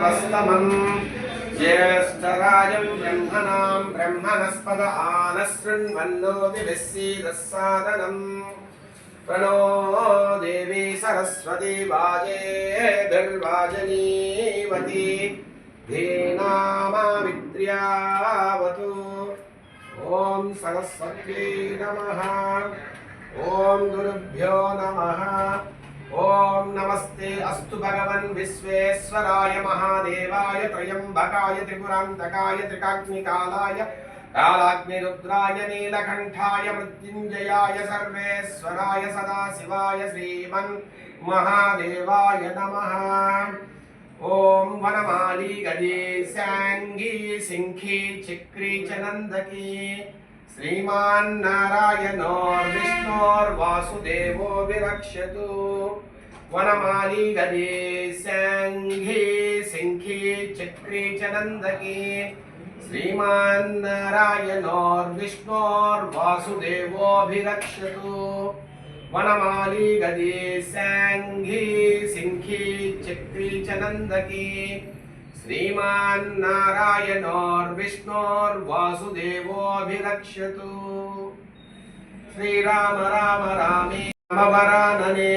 स्तमम् ज्येष्ठराजम् ब्रह्मणाम् ब्रह्मणस्पद आनशृण्वन्नोति विस्सीदस्सादनम् प्रणो देवी सरस्वती वाजेभिर्वाजनीवती धीनामाविद्र्यावतु ॐ सरस्वती नमः ॐ गुरुभ्यो नमः नमस्ते अस्तु भगवन् विश्वेश्वराय महादेवाय त्र्यम्बकाय त्रिपुरान्तकाय त्रिकाग्निकालाय कालाग्निरुद्राय नीलकण्ठाय मृत्युञ्जयाय सर्वेश्वराय सदाशिवाय श्रीमन् महादेवाय नमः ॐ वनमाली गदी साङ्गी सिंही चिक्री च नन्दकी श्रीमान्नारायणोर्विष्णोर्वासुदेवो विरक्षतु వనమాలీగదే సంఘే శంఖే చక్రే చ నందకే శ్రీమాన్ నారాయణోర్విష్ణోర్వాసుదేవోభిరక్షతు వనమాలీగదే సాంఘే సింఖే చక్రీ చ నందకే శ్రీమాన్ నారాయణోర్విష్ణోర్వాసుదేవోభిరక్షతు శ్రీరామ రామ రామే రామవరాననే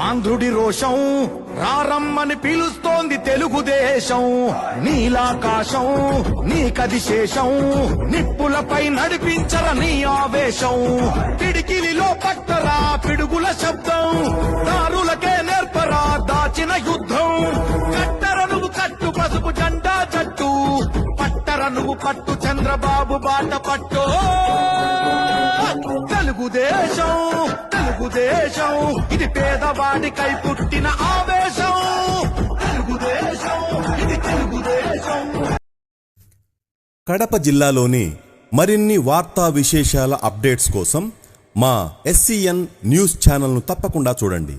ఆంధ్రుడి రోషం. రారమ్మని పిలుస్తోంది తెలుగుదేశం. నీలాకాశం నీకది శేషం. నిప్పులపై నడిపించర నీ ఆవేశం. పిడికిలిలో పట్టరా పిడుగుల శబ్దం. దారులకే నేర్పరా దాచిన యుద్ధం. కట్టర నువ్వు కట్టు పసుపు జెండా జట్టు. పట్టర నువ్వు పట్టు చంద్రబాబు బాట పట్టు. తెలుగుదేశం. ఇది పేదవాడికై పుట్టిన ఆవేశం. తెలుగుదేశం ఇది తెలుగుదేశం. కడప జిల్లాలోని మరిన్ని వార్తా విశేషాల అప్డేట్స్ కోసం మా ఎస్సీఎన్ న్యూస్ ఛానల్ను తప్పకుండా చూడండి.